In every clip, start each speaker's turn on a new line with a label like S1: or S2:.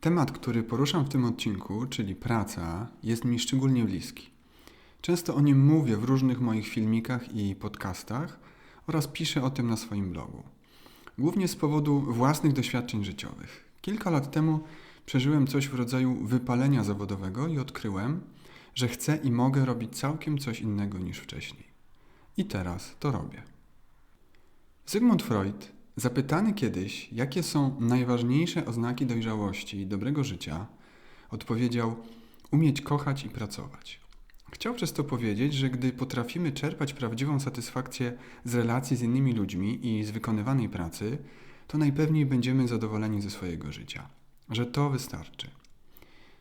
S1: Temat, który poruszam w tym odcinku, czyli praca, jest mi szczególnie bliski. Często o nim mówię w różnych moich filmikach i podcastach oraz piszę o tym na swoim blogu. Głównie z powodu własnych doświadczeń życiowych. Kilka lat temu przeżyłem coś w rodzaju wypalenia zawodowego i odkryłem, że chcę i mogę robić całkiem coś innego niż wcześniej. I teraz to robię. Sigmund Freud, zapytany kiedyś, jakie są najważniejsze oznaki dojrzałości i dobrego życia, odpowiedział: umieć kochać i pracować. Chciał przez to powiedzieć, że gdy potrafimy czerpać prawdziwą satysfakcję z relacji z innymi ludźmi i z wykonywanej pracy, to najpewniej będziemy zadowoleni ze swojego życia. Że to wystarczy.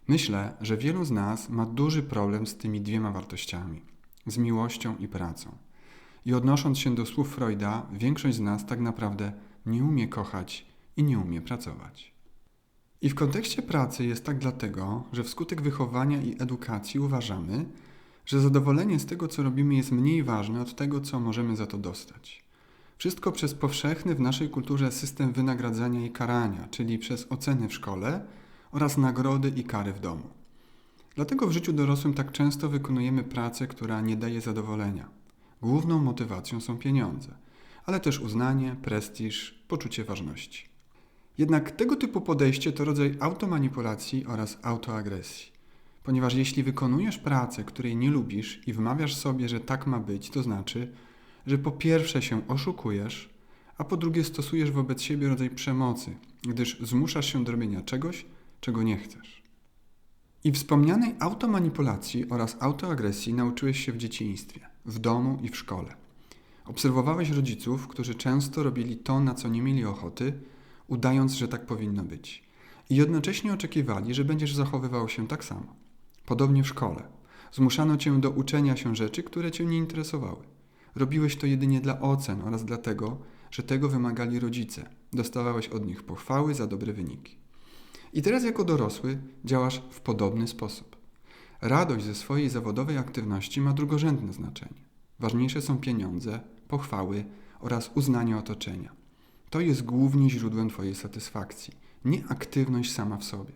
S1: Myślę, że wielu z nas ma duży problem z tymi dwiema wartościami z miłością i pracą. I odnosząc się do słów Freuda, większość z nas tak naprawdę nie umie kochać i nie umie pracować. I w kontekście pracy jest tak dlatego, że wskutek wychowania i edukacji uważamy, że zadowolenie z tego, co robimy, jest mniej ważne od tego, co możemy za to dostać. Wszystko przez powszechny w naszej kulturze system wynagradzania i karania, czyli przez oceny w szkole oraz nagrody i kary w domu. Dlatego w życiu dorosłym tak często wykonujemy pracę, która nie daje zadowolenia. Główną motywacją są pieniądze, ale też uznanie, prestiż, poczucie ważności. Jednak tego typu podejście to rodzaj automanipulacji oraz autoagresji. Ponieważ jeśli wykonujesz pracę, której nie lubisz i wmawiasz sobie, że tak ma być, to znaczy, że po pierwsze się oszukujesz, a po drugie stosujesz wobec siebie rodzaj przemocy, gdyż zmuszasz się do robienia czegoś, czego nie chcesz. I wspomnianej automanipulacji oraz autoagresji nauczyłeś się w dzieciństwie, w domu i w szkole. Obserwowałeś rodziców, którzy często robili to, na co nie mieli ochoty, udając, że tak powinno być. I jednocześnie oczekiwali, że będziesz zachowywał się tak samo. Podobnie w szkole. Zmuszano cię do uczenia się rzeczy, które cię nie interesowały. Robiłeś to jedynie dla ocen oraz dlatego, że tego wymagali rodzice. Dostawałeś od nich pochwały za dobre wyniki. I teraz jako dorosły działasz w podobny sposób. Radość ze swojej zawodowej aktywności ma drugorzędne znaczenie. Ważniejsze są pieniądze, pochwały oraz uznanie otoczenia. To jest głównie źródłem Twojej satysfakcji, nie aktywność sama w sobie.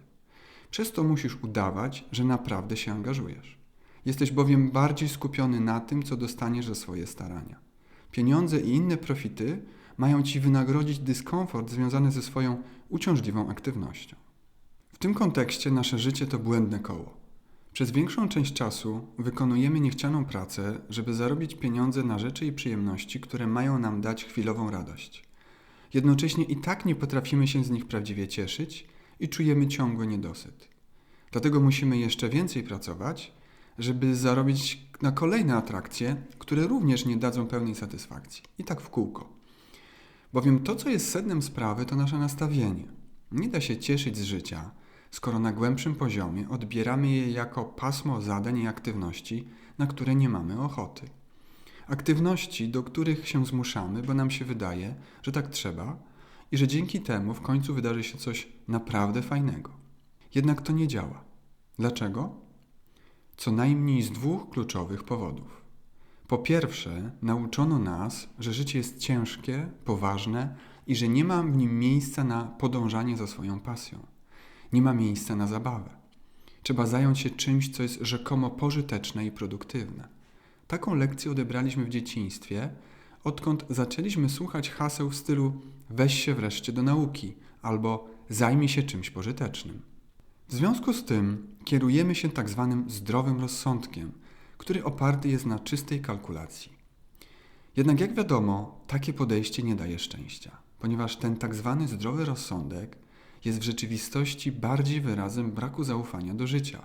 S1: Przez to musisz udawać, że naprawdę się angażujesz. Jesteś bowiem bardziej skupiony na tym, co dostaniesz za swoje starania. Pieniądze i inne profity mają Ci wynagrodzić dyskomfort związany ze swoją uciążliwą aktywnością. W tym kontekście nasze życie to błędne koło. Przez większą część czasu wykonujemy niechcianą pracę, żeby zarobić pieniądze na rzeczy i przyjemności, które mają nam dać chwilową radość. Jednocześnie i tak nie potrafimy się z nich prawdziwie cieszyć i czujemy ciągły niedosyt. Dlatego musimy jeszcze więcej pracować, żeby zarobić na kolejne atrakcje, które również nie dadzą pełnej satysfakcji. I tak w kółko. Bowiem to, co jest sednem sprawy, to nasze nastawienie. Nie da się cieszyć z życia, skoro na głębszym poziomie odbieramy je jako pasmo zadań i aktywności, na które nie mamy ochoty. Aktywności, do których się zmuszamy, bo nam się wydaje, że tak trzeba i że dzięki temu w końcu wydarzy się coś naprawdę fajnego. Jednak to nie działa. Dlaczego? Co najmniej z dwóch kluczowych powodów. Po pierwsze, nauczono nas, że życie jest ciężkie, poważne i że nie ma w nim miejsca na podążanie za swoją pasją. Nie ma miejsca na zabawę. Trzeba zająć się czymś, co jest rzekomo pożyteczne i produktywne. Taką lekcję odebraliśmy w dzieciństwie, odkąd zaczęliśmy słuchać haseł w stylu weź się wreszcie do nauki albo zajmij się czymś pożytecznym. W związku z tym kierujemy się tak zwanym zdrowym rozsądkiem, który oparty jest na czystej kalkulacji. Jednak jak wiadomo, takie podejście nie daje szczęścia, ponieważ ten tak zwany zdrowy rozsądek jest w rzeczywistości bardziej wyrazem braku zaufania do życia,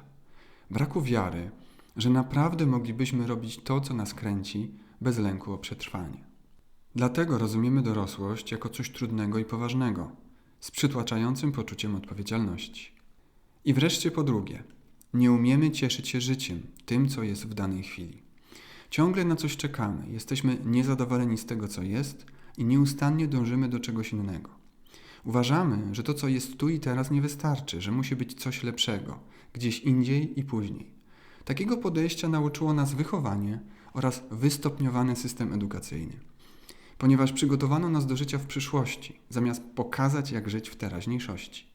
S1: braku wiary, że naprawdę moglibyśmy robić to, co nas kręci, bez lęku o przetrwanie. Dlatego rozumiemy dorosłość jako coś trudnego i poważnego, z przytłaczającym poczuciem odpowiedzialności. I wreszcie po drugie, nie umiemy cieszyć się życiem, tym, co jest w danej chwili. Ciągle na coś czekamy, jesteśmy niezadowoleni z tego, co jest i nieustannie dążymy do czegoś innego. Uważamy, że to, co jest tu i teraz, nie wystarczy, że musi być coś lepszego, gdzieś indziej i później. Takiego podejścia nauczyło nas wychowanie oraz wystopniowany system edukacyjny. Ponieważ przygotowano nas do życia w przyszłości, zamiast pokazać, jak żyć w teraźniejszości.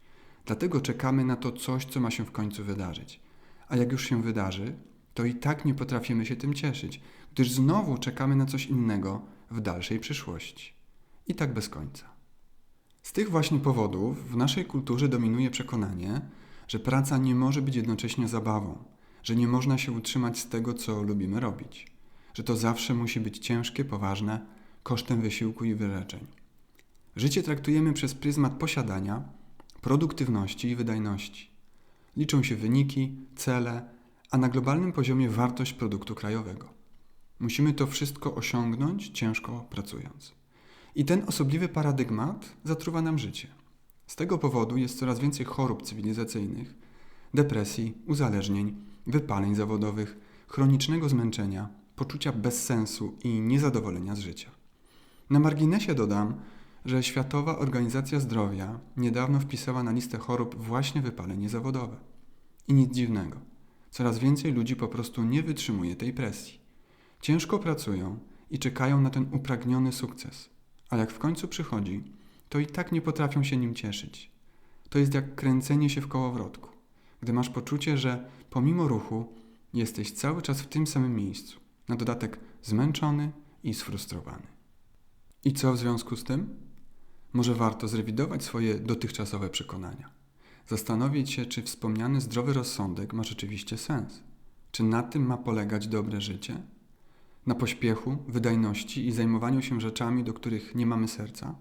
S1: Dlatego czekamy na to coś, co ma się w końcu wydarzyć. A jak już się wydarzy, to i tak nie potrafimy się tym cieszyć, gdyż znowu czekamy na coś innego w dalszej przyszłości. I tak bez końca. Tych właśnie powodów w naszej kulturze dominuje przekonanie, że praca nie może być jednocześnie zabawą, że nie można się utrzymać z tego, co lubimy robić, że to zawsze musi być ciężkie, poważne, kosztem wysiłku i wyrzeczeń. Życie traktujemy przez pryzmat posiadania, produktywności i wydajności. Liczą się wyniki, cele, a na globalnym poziomie wartość produktu krajowego. Musimy to wszystko osiągnąć ciężko pracując. I ten osobliwy paradygmat zatruwa nam życie. Z tego powodu jest coraz więcej chorób cywilizacyjnych, depresji, uzależnień, wypaleń zawodowych, chronicznego zmęczenia, poczucia bezsensu i niezadowolenia z życia. Na marginesie dodam, że Światowa Organizacja Zdrowia niedawno wpisała na listę chorób właśnie wypalenie zawodowe. I nic dziwnego. Coraz więcej ludzi po prostu nie wytrzymuje tej presji. Ciężko pracują i czekają na ten upragniony sukces, a jak w końcu przychodzi, to i tak nie potrafią się nim cieszyć. To jest jak kręcenie się w kołowrotku, gdy masz poczucie, że pomimo ruchu jesteś cały czas w tym samym miejscu, na dodatek zmęczony i sfrustrowany. I co w związku z tym? Może warto zrewidować swoje dotychczasowe przekonania. Zastanowić się, czy wspomniany zdrowy rozsądek ma rzeczywiście sens. Czy na tym ma polegać dobre życie? Na pośpiechu, wydajności i zajmowaniu się rzeczami, do których nie mamy serca?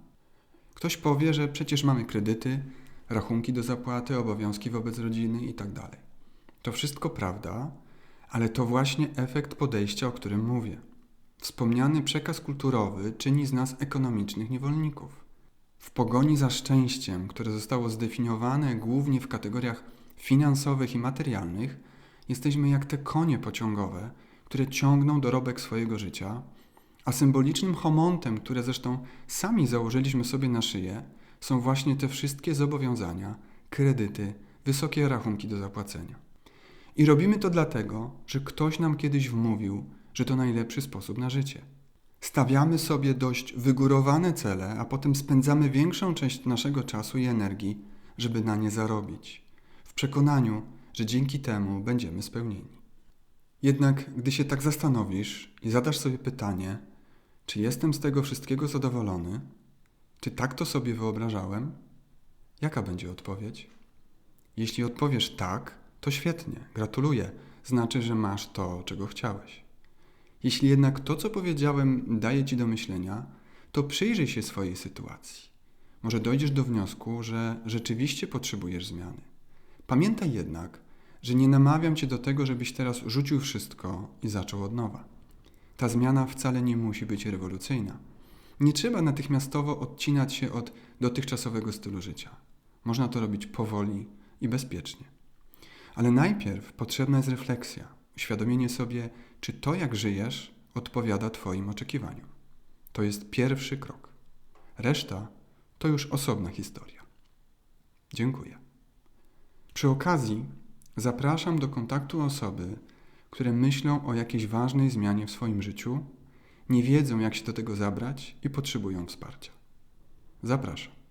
S1: Ktoś powie, że przecież mamy kredyty, rachunki do zapłaty, obowiązki wobec rodziny itd. To wszystko prawda, ale to właśnie efekt podejścia, o którym mówię. Wspomniany przekaz kulturowy czyni z nas ekonomicznych niewolników. W pogoni za szczęściem, które zostało zdefiniowane głównie w kategoriach finansowych i materialnych, jesteśmy jak te konie pociągowe, które ciągną dorobek swojego życia, a symbolicznym homontem, które zresztą sami założyliśmy sobie na szyję, są właśnie te wszystkie zobowiązania, kredyty, wysokie rachunki do zapłacenia. I robimy to dlatego, że ktoś nam kiedyś wmówił, że to najlepszy sposób na życie. Stawiamy sobie dość wygórowane cele, a potem spędzamy większą część naszego czasu i energii, żeby na nie zarobić, w przekonaniu, że dzięki temu będziemy spełnieni. Jednak gdy się tak zastanowisz i zadasz sobie pytanie, czy jestem z tego wszystkiego zadowolony, czy tak to sobie wyobrażałem, jaka będzie odpowiedź? Jeśli odpowiesz tak, to świetnie, gratuluję, znaczy, że masz to, czego chciałeś. Jeśli jednak to, co powiedziałem, daje ci do myślenia, to przyjrzyj się swojej sytuacji. Może dojdziesz do wniosku, że rzeczywiście potrzebujesz zmiany. Pamiętaj jednak, że nie namawiam cię do tego, żebyś teraz rzucił wszystko i zaczął od nowa. Ta zmiana wcale nie musi być rewolucyjna. Nie trzeba natychmiastowo odcinać się od dotychczasowego stylu życia. Można to robić powoli i bezpiecznie. Ale najpierw potrzebna jest refleksja, uświadomienie sobie, czy to, jak żyjesz, odpowiada Twoim oczekiwaniom. To jest pierwszy krok. Reszta to już osobna historia. Dziękuję. Przy okazji zapraszam do kontaktu osoby, które myślą o jakiejś ważnej zmianie w swoim życiu, nie wiedzą, jak się do tego zabrać i potrzebują wsparcia. Zapraszam.